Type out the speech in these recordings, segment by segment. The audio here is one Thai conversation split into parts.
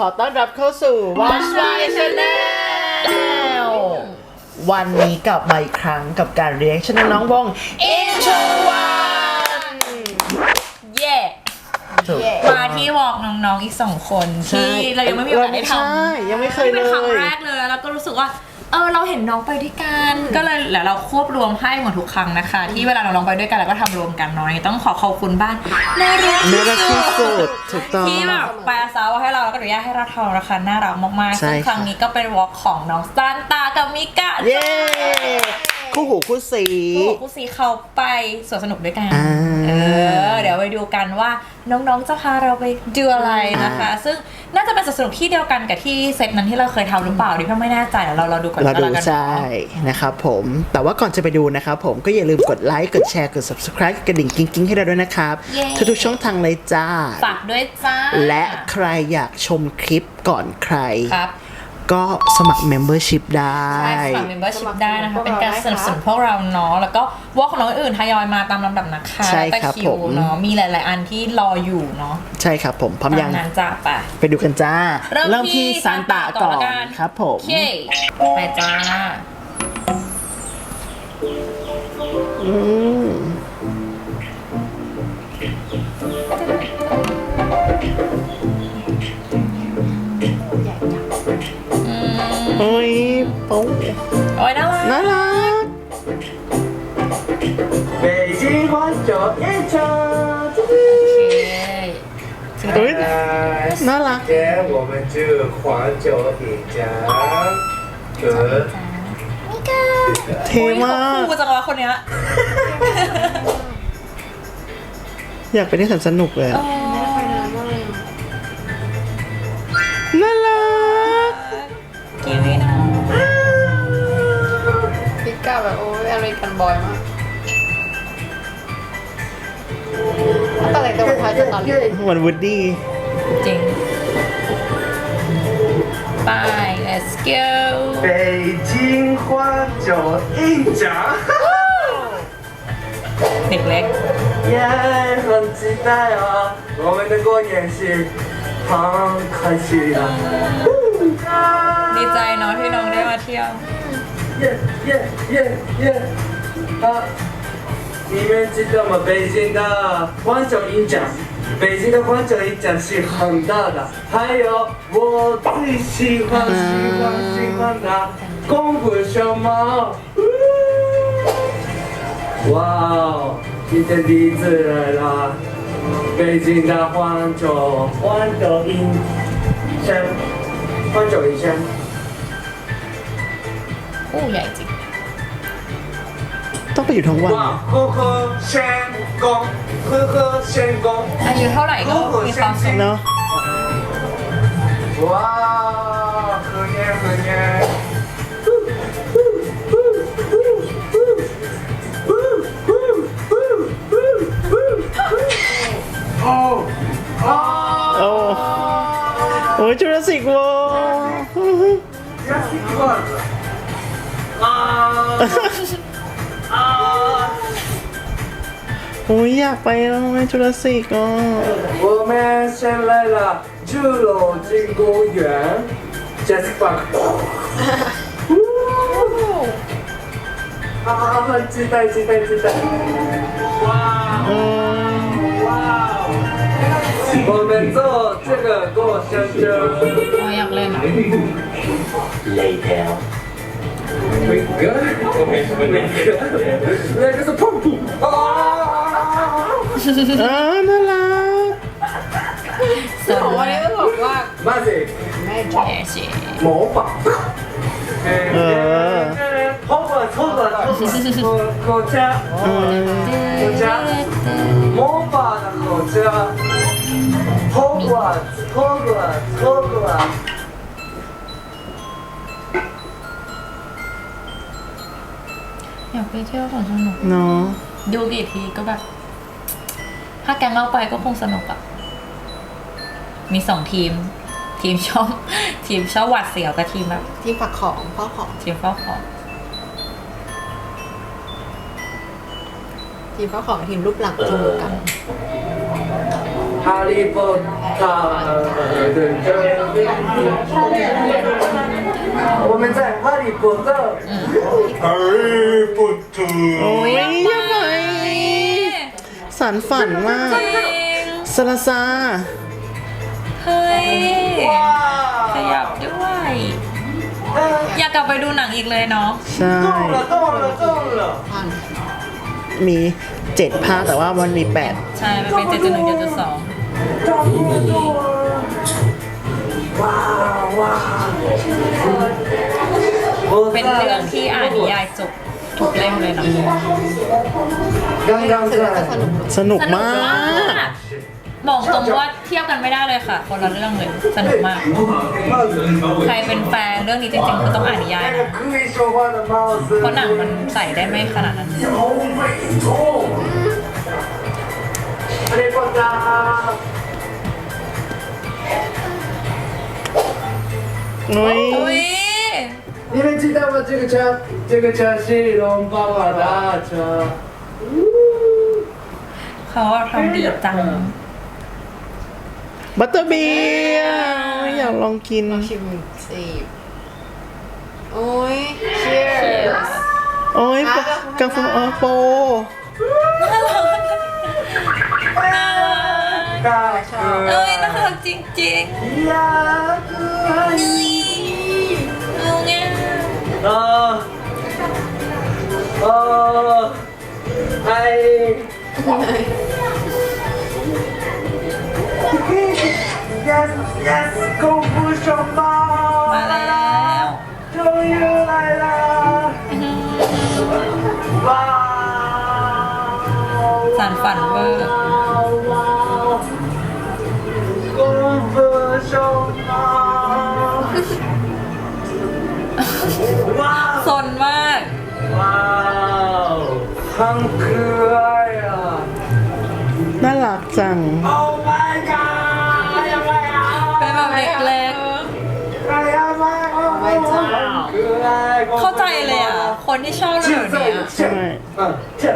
ขอต้อนรับเข้าสู่ Watch My Channel วันนี้กลับมาอีกครั้งกับการ reaction น้องๆวง Intro One เย่ถูก มาที่วอล์กน้องๆอีกสองคนที่เรายังไม่มีโอกาสได้ทใช่ำยังไม่เคยเลเป็นครั้งยแรกเลยแล้วก็รู้สึกว่า เออเราเห็นน้องไปด้วยกัน ก็เลยแล้วเราควบรวมให้เหมือนทุกครั้งนะคะ ที่เวลาเราน้องไปด้วยกันเราก็ทำรวมกันเน้อยต้องขอขอบคุณบ้านน่ารักน่ารักที่สุดถูกต้อง ที่แบบแปลซาวให้เราแล้วก็อนุญาตให้เราทำราคาน่ารักมากๆใช่ซึ่งครั้งค่ะนี้ก็เป็นวอล์กของน้องซานตากับมิกะเย้ คู่หูคู่สีผู้บอกผู้ซีเขาไปสวนสนุกด้วยกัน อ่าเออ เดี๋ยวไปดูกันว่าน้องๆจะพาเราไปดูอะไรนะคะ ซึ่งน่าจะเป็นสวนสนุกที่เดียวกันกับที่เซตนั้นที่เราเคยทำหรือเปล่าดิพี่ไม่แน่ใจเดี๋ยวเราเราดูก่อนเราก็ดูแล้วกันใช่นะครับผม แต่ว่าก่อนจะไปดูนะครับผมก็อย่าลืมกดไลค์ กดแชร์ กด subscribe กดกระดิ่งกิ๊งๆให้เราด้วยนะครับทุกๆช่องทางเลยจ้า ฝากด้วยจ้าและใครอยากชมคลิปก่อนใคร ครับ ก็สมัคร membership ได้ ใช่สมัคร membership ได้นะคะสมัครเป็นการสนับสนุนพวกเราพวกเราเนาะ แล้วก็วอลของน้องอื่นทยอยมาตามลำดับนะคะใช่แต่ครับคิวผม เนาะ มีหลาย ๆ อันที่รออยู่เนาะใช่ครับผมพร้อมตายัมงนั้นจ้าไป ไปดูกันจ้าเริ่มที่ซานตาก่อนละกัน ครับผมโอเค ไปจ้า อืม โอ้ยโป๊ะ โอ้ยน่ารัก น่ารัก 北京环球影城， โอเค เฮ้ย 来， น่ารัก 今天我们就环球影城，和 เท่มาก คู่จังวะคนเนี้ย อยากไปเล่นสวนสนุกเลย เอ อะ อ น่ารัก ก กิวีนะ พิก้าแบบโอ้ยอเมริกันบอยมากตอนแรกจะมาถ่ายสตอรี่ เหมือนวูดดี้ จริง ไป let's go 北京环球影城， เด็กเล็ก 耶，很期待哦！我们的过年是很开心的。 ดีใจเนาะที่น้องได้มาเที่ยว 耶耶耶耶！啊，你们知道吗？北京的环球影展，北京的环球影展是很大的，还有我最喜欢喜欢喜欢的功夫熊猫。哇哦，今天第一次来了，北京的环球环球影城，环球影城。 คู่ใหญ่จริง 翻做起身。烏曳節。都不如同温。呵呵聲講，呵呵聲講。啊，要後來個會放鬆咯。哇，好嘢好嘢！哦哦哦！ เนาะ 哇，很年很年。哦 โอ้โอ้ยจูราสสิกวอล ，Jurassic World 啊啊！ โอ้ยอยากไปแล้วไงจูราสสิกอ่ะ 我们先来了侏罗纪公园，Jurassic Park。啊，很期待，期待，期待！哇！ อืม 哇！ 我们做这个过山车， อ๋ออยากเล่นอะ 那个，那个，那个是碰碰啊！ อ่าน่ารัก สวย วันนี้ต้องบอกว่า Magic แม่ใจ แย่ชิ 模仿。呃偷个偷个偷个口家， อืม 口家，魔法的口家， Hogwarts, Hogwarts, Hogwarts. อยากไปเที่ยวสวนสนุก เนาะดูกี่ทีก็แบบ ถ้าแกงเราไปก็คงสนุกอะมีสองทีม ทีมชอบ ทีมชอบหวัดเสียวกับทีมแบบทีมฝักของพ่อของทีมเฝ้าของ ทีมพ่อของทีมรูปหลักจูงกัน 하리포타를 저 보면 잘 하리포터 하리포터 โอ้ยเยังไงสารฝันมากสลาซาเฮ้ย ขยับด้วย อยากกลับไปดูหนังอีกเลยเนาะ ใช่ 쫄라 쫄라 쫄라 เมีเจ็ดภาคแต่ว่ามันมีแปดใช่ มันเป็นเจ็ดจุดหนึ่งจุดสองเป็นเรื่องที่อ่านนิยายจบทุกเล่มเลยนะ ดังๆคืสนุกสนุกมาก บอกตรงว่าเทียบกันไม่ได้เลยค่ะ คนละเรื่องเลยสนุกมาก ใครเป็นแฟนเรื่องนี้จริงๆคือต้องอ่านนิยายเพราะหนังมันใส่ได้ไม่ขนาดนั้นนุ้ยนี่เป็นจิตวยาจิกชาจิกชาชีลมปาวาดาชาเขาทำดีจัง บัตเตอร์บียอยากลองกิน ชิมสิโอ้ย cheers โอ้ยกังฟูอ๋อโปก็ชอบเอ้ยน่ารักจริงอยากๆเอาไงเออเออไอ yes yes คุณผู้ชมมาแล้วเธอยู่ไหล่ะว้าสารฝันเวอร์สนมาก ว้าวทั้งเครือน่ารักจัง เข้าใจเลยอะ คนที่ชอบเรื่องเนี้ยใช่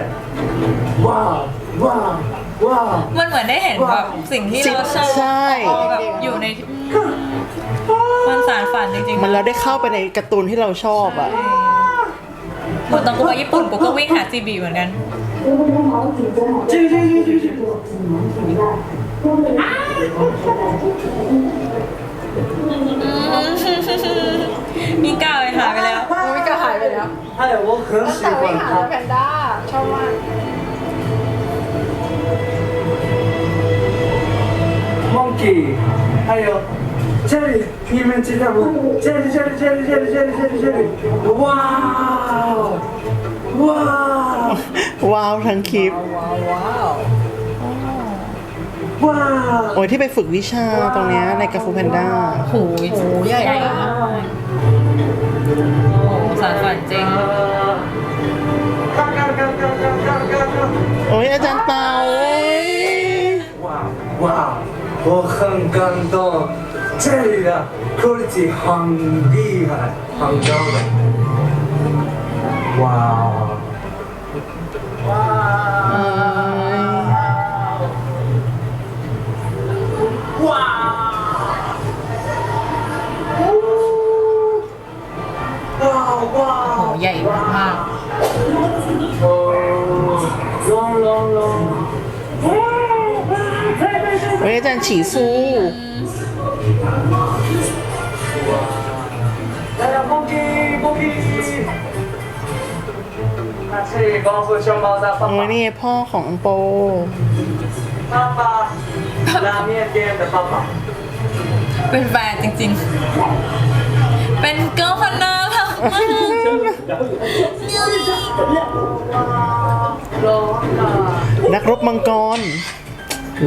ว้าว้าว้ามันเหมือนได้เห็นแบบสิ่งที่เราชอบแบบอยู่ในมันสารฝันจริงๆมันเราได้เข้าไปในการ์ตูนที่เราชอบอะ เหมือนตอนกูไปญี่ปุ่นกูก็วิ่งหาจีบีเหมือนกัน 这这这这这。 มีก้าวไปหายไปแล้ว โอ้ยก็หายไปแล้ว 哎，我很喜 แต่วิ่ง 欢 หาแพ 它。 นด้าชอบมาก Monkey，还有这里，你们知道吗？这里这里这里这里这里这里这里，哇哦哇 ว้าวทั้งคลิป ว้าวว้าว 哇！ โอ้ยที่ไปฝึกวิชาตรงเนี้ยในกาฟูแพนด้า โหย โอ้ใหญ่มาก โอ้สารฝันจริง โอ้ยอาจารย์เต่าโอ้าว，我很感动，这里的估计很厉害，很高的。哇哦！ ใหญ่มากลงลงลงวันนี้อาจารยฉีซูวันี่พ่อของโปป้าป้าราเมียเกมแต่ป้าป้าเป็นแฟนจริงๆ เป็นเกิร์ลคนนึง นักรบมังกร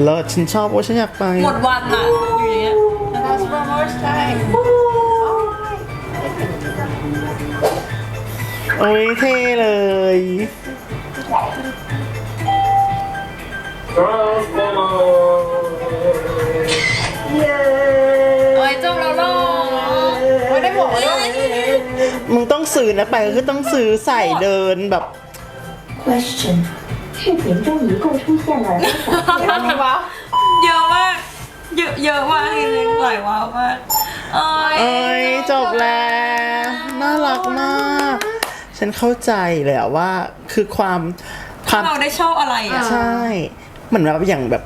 เลิศฉันชอบโอ้ยฉันอยากไป หมดวันอะอยู่อย่างเงี้ย Transformers ใช่โอ้ยเท่เลย耶！โอ้ย มึงต้องซื้อนะไปก็คือต้องซื้อใส่เดินแบบ Question：视频中一共出现了多少 อันนี้วะ เยอะม เยอะมากจริงๆหลายว้าวมากเอ้ย เอ้ยจบแล้วน่ารักมาก ฉันเข้าใจเลยอะว่าคือความความ เราได้ชอบอะไรอ่ะ ใช่ เหมือนแบบอย่างแบบ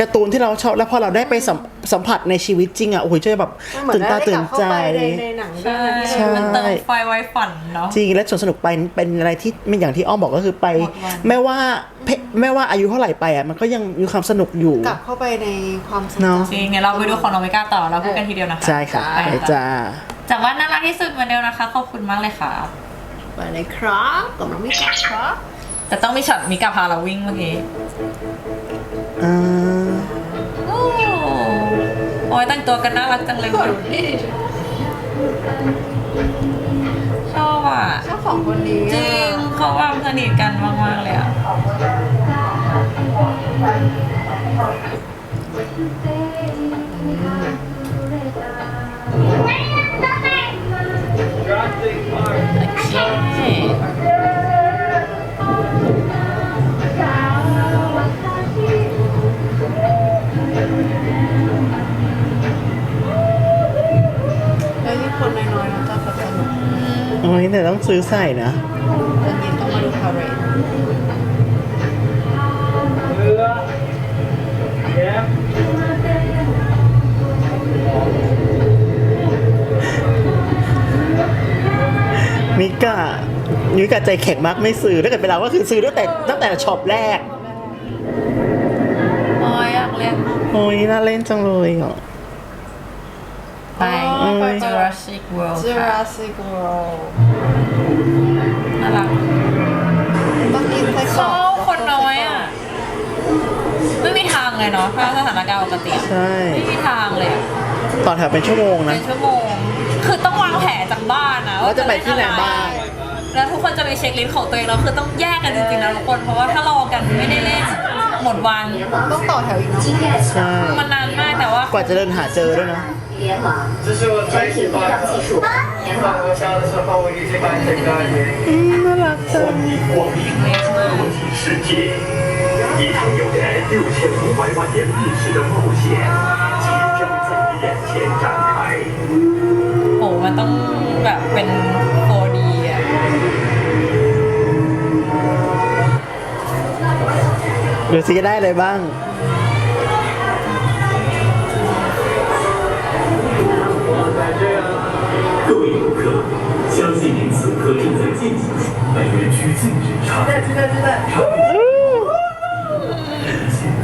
การ์ตูนที่เราชอบแล้วพอเราได้ไปสัมสัมผัสในชีวิตจริงอะโอ้ยจะแบบเหมือนตื่นตาได้ตื่กนลับเข้าใจไปในในหนังเรื่องนั้นที่ใช่เรามันเติมไฟไว้ฝันเนาะจริงและส่วนสนุกไปเป็นอะไรที่ไม่อย่างที่อ้อมบอกก็คือไปหมดวันไม่ว่าเพไม่ว่าอายุเท่าไหร่ไปอะมันก็ยังมีความสนุกอยู่กลับเข้าไปในความทรงเนอะจำจริงเนี่ยเราไปดูของโนเมก้าต่อเราพูดกันทีเดียวนะคะใช่ค่ะไปไปจ้าจากว่าน่ารักที่สุดเหมือนเดิมนะคะขอบคุณมากเลยค่ะไปเลยครับกับน้องมิกาครับแต่ต้องมีช็อตมิกาพาเราวิ่งเมื่อกี้อ่าโอ้ โอ้ยแต่งตัวกันน่ารักจังเลยว่ะชอบอะ ชอบสองคนนี้จริงเขาว่าสนิทกันมากๆเลยอะ โอ้ยแต่ต้องซื้อใส่นะตอนเย็นต้องมาดูพาเรดแย้มมิกะมิกะใจแข็งมากไม่ซื้อถ้าเกิดเป็นเราก็คือซื้อตั้งแต่ตั้งแต่ช็อปแรก โอ้ยอยากเล่นโอ้ยน่าเล่นจังเลยอะไป อ๋อไป Jurassic World จูค่ะราสสิกโรน่ารักต้องกินไส้กรเขาอกคนน้อยอะ ไม่มีทางเลยเนาะถ้าสถานการณ์ปกติอะใช่ ไม่มีทางเลยอะต่อแถวเป็นชั่วโมงเป็นะ นชั่วโมง คือต้องวางแผนจากบ้านนะว่าจะไปที่ไหนบ้าง แล้วทุกคนจะมีเช็คลิสต์ของตัวเองแล้วคือต้องแยกกันจริงๆนะทุกคน เพราะว่าถ้ารอกันไม่ได้เล่นหมดวัน ต้องต่อแถวอีกเนาะ ใช่ มัน นานมากแต่ว่า กว่าจะเดินหาเจอด้วยนะ 联网这是我最喜欢的。技术联放网我家的时候，我已经把整个原因。 อืมน่ารักจัง 光明世界，一场有着六千五百万年历史的冒险即将在你眼前展开。 โหมันต้องแบบเป็น 4D อ่ะ ดูสิจะได้อะไรบ้าง 信您此刻正在进行本园区禁止插队。鸡蛋鸡蛋。前方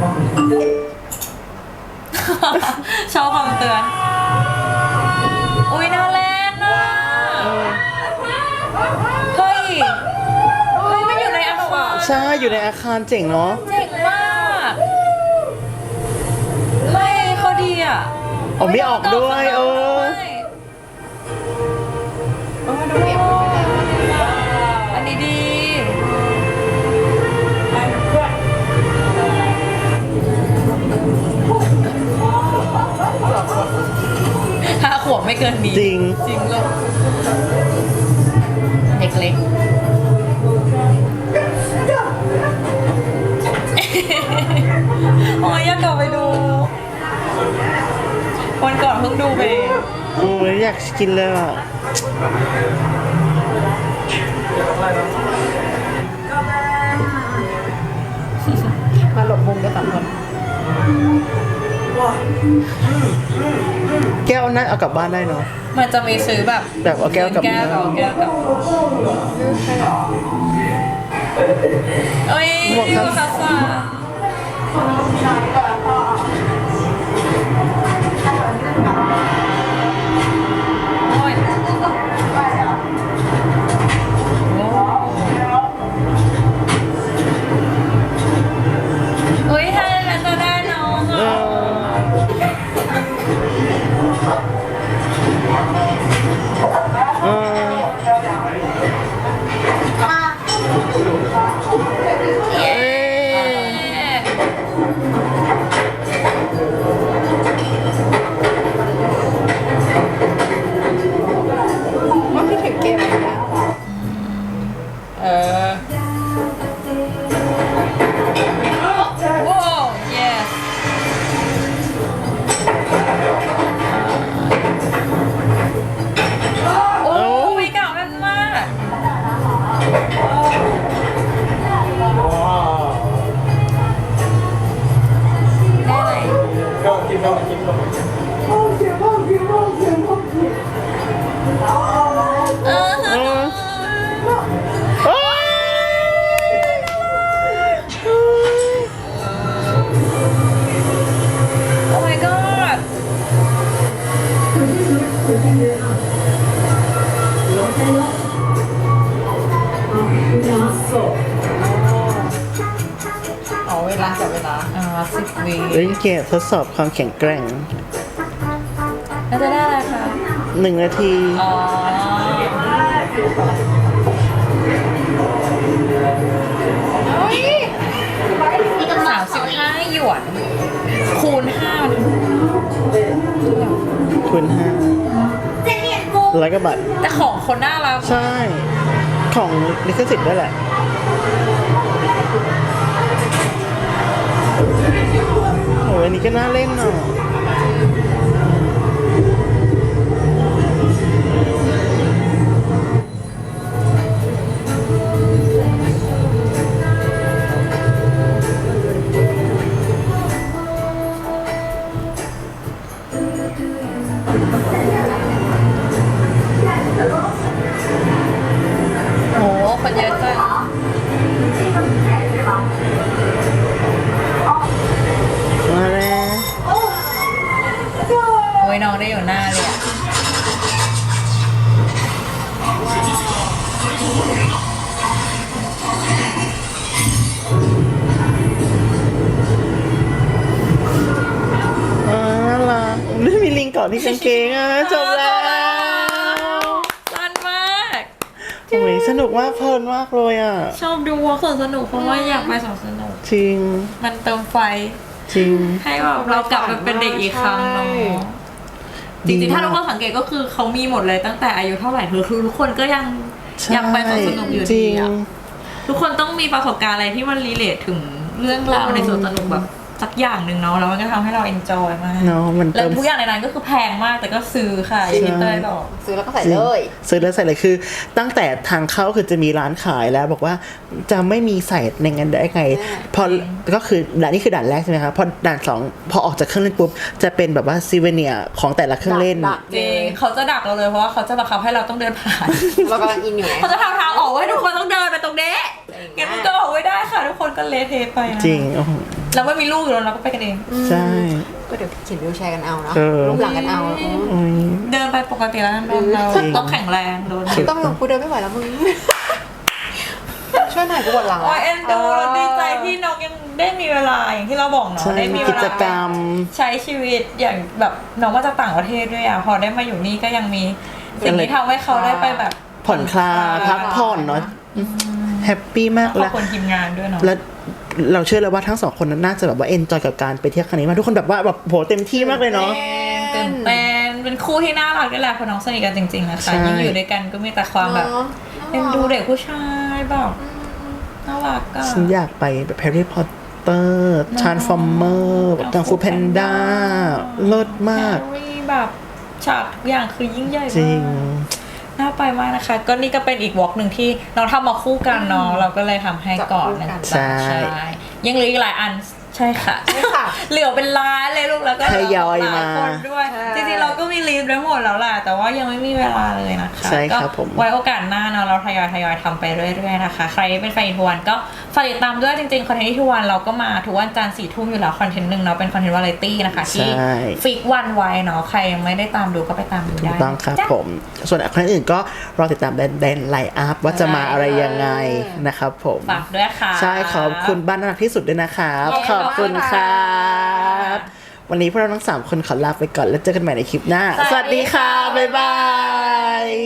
ชอบคำเตือน อุ้ยน่าเล่นอ่ะเฮ้ย เฮ้ยมันอยู่ในอาคาร ใช่ อยู่ในอาคารเจ๋งเนาะ เจ๋งมากเฮ้ยเขาดีอ่ะ อ๋อไม่ออกด้วยเออ เกินนี้จริง จริงลูกเด็กเล็กโอ้ยอยากกลับไปดู วันก่อนเพิ่งดูไป โอ้ยอยากกินเลยอะมาหลบมุมกันสองคน แก้วน่าเอากลับบ้านได้เนาะ มันจะมีซื้อแบบแบบเอาแก้วกลับแก้วกับแก้วกับเอ้ยหมวกยูครับคาซ่าโเล่นเกมทดสอบความแข็งแกร่ง น่าจะได้อะไรคะหนึ่งนาที อ๋อสามสิบห้าหยวน คูณห้ามันคุณห้าร้อยกว่าบาท แต่ของคนน่ารัก ใช่ ของลิขสิทธิ์ด้วยแหละ โอ้ยอันนี้ เกาะที่กางเกงอะจบแล้ว สั้นมาก โอ้ยสนุกมากเพลินมากเลยอะ ชอบดูว่าคนสนุกเพราะว่าอยากไปสวนสนุก จริง มันเติมไฟ จริง ให้แบบเรากลับมาเป็นเด็กอีกครั้งเนาะใช่ จริงๆ ถ้าทุกคนสังเกตก็คือเขามีหมดเลยตั้งแต่อายุเท่าไหร่คือคือทุกคนก็ยังใช่ยังไปสวนสนุกอยู่จดีริง อะทุกคนต้องมีประสบการณ์อะไรที่มันรีเลทถึงเรื่องราวในสวนสนุกแบบ สักอย่างหนึ่งเนาะแล้วมันก็ทำให้เราเอนจอยมากเนาะมันแล้วเติม ทุกอย่างในนั้นก็คือแพงมากแต่ก็ซื้อค่ะอย่างที่เต้ยบอก ซื้อแล้วก็ใส่เลย ซื้อแล้วใส่เลยคือ ตั้งแต่ทางเข้าคือจะมีร้านขายแล้ว บอกว่าจะไม่มีใส่ในงานได้ไงอ่า พอก็คือด่านนี้คือด่านแรกใช่ไหมคะพอด่านสองพอออกจากเครื่องเล่นปุ๊บจะเป็นแบบว่าซีเวเนียของแต่ละเครื่องเล่น ดักจริงเขาจะดักเราเลยเพราะว่าเขาจะบังคับให้เราต้องเดินผ่าน เรากำลังอินอยู่ไงเขาจะทำทางออกไว้ทุกคนต้องเดินไปตรงนี้เก่งมากงั้นมันก็ออกไม่ได้ค่ะ ทุกคนก็เละเทะไปนะจริงโอ้โห เราไม่มีลูกอยู่แล้วเราก็ไปกันเอง ใช่ ก็เดี๋ยวเขียนวิวแชร์กันเอาเนาะเออลูกหลังกันเอาอืมโอ้ยเดินไปปกติแล้วกันเราจริง ต้องแข็งแรงโดนจริงต้องอยู่กูเดินไม่ไหวแล้วมึง ช่วยหน่อยกูปวดหลังโอ้ยเอ็นดูแล้วดีใจที่น้องยังได้มีเวลาอย่างที่เราบอกเนาะใช่ได้มีเวกิลาจกรรม ใช้ชีวิตอย่างแบบน้องมาจากต่างประเทศด้วยอะพอได้มาอยู่นี่ก็ยังมีสิ่งที่ทำให้เขาได้ไปแบบ ผ่อนคลายพักผ่อนเนาะแฮปปี้มากขอแล้บวคุณทีมงานด้วยเนาะ แล้ว เราเชื่อเลยว่าทั้งสองคนนั้นน่าจะแบบว่าเอนจอยกับการไปเที่ยวครั้งนี้มากทุกคนแบบว่าแบบโหเต็มที่มากเลยเนาะตื่นเต้นเป็นคู่ที่น่ารักด้วยแหละเพราะน้องสนิทกันจริงๆนะคะใช่ยิ่งอยู่ด้วยกันก็มีแต่ความแบบเนาะเอ็นดูเด็กผู้ชายแบบน่ารักอะฉันอยากไปแบบแฮร์รี่พอตเตอร์ทรานส์ฟอร์เมอร์แบบกังฟูแพนด้าเลิศมากแฮร์รี่แบบฉากทุกอย่างคือยิ่งใหญ่จริงมาก น่าไปมากนะคะ ก็นี่ก็เป็นอีกวอล์กหนึ่งที่เราทำมาคู่กันเนาะเราก็เลยทำให้ก่อนนะจับคู่กัน จ๊ะใช่ ยังเหลืออีกหลายอันใช่ค่ะ ใช่ค่ะ เหลือเป็นล้านเลยลูกแล้วก็ทยอยหลมาคนด้วย ใช่ จริงๆเราก็ มีลีฟไว้หมดแล้วแหละแต่ว่ายังไม่มีเวลาเลยนะคะใช่ครับก็ผมไว้โอกาสหน้าเนาะเราทยอยทยอยทำไปเรื่อยๆนะคะ ใครที่เป็นแฟนทวนก็ฝากติดตามด้วยจริงๆคอนเทนต์ที่ทวนเราก็มาทุกวันจันทร์สี่ทุ่มอยู่แล้วคอนเทนต์หนึ่งเนาะเป็นคอนเทนต์วาไรตี้นะคะที่ใช่ ฟิกวันไว้เนาะใครยังไม่ได้ตามดูก็ไปตามดูถูได้กต้องครับจ้ะ ผม ส่วนคนอื่นก็รอติดตามแดนแดนไลน์อัพว่าจะมาอะไรยังไงนะครับผม ฝากด้วยค่ะ ใช่ขอบคุณบ้านน่ารักที่สุดด้วยนะครับเย้ขอบคุณขอบคุณครค่ะับ วันนี้พวกเราทั้งสามคนขอลาไปก่อนแล้วเจอกันใหม่ในคลิปหน้า สวัสดีค่ะ บ๊ายบาย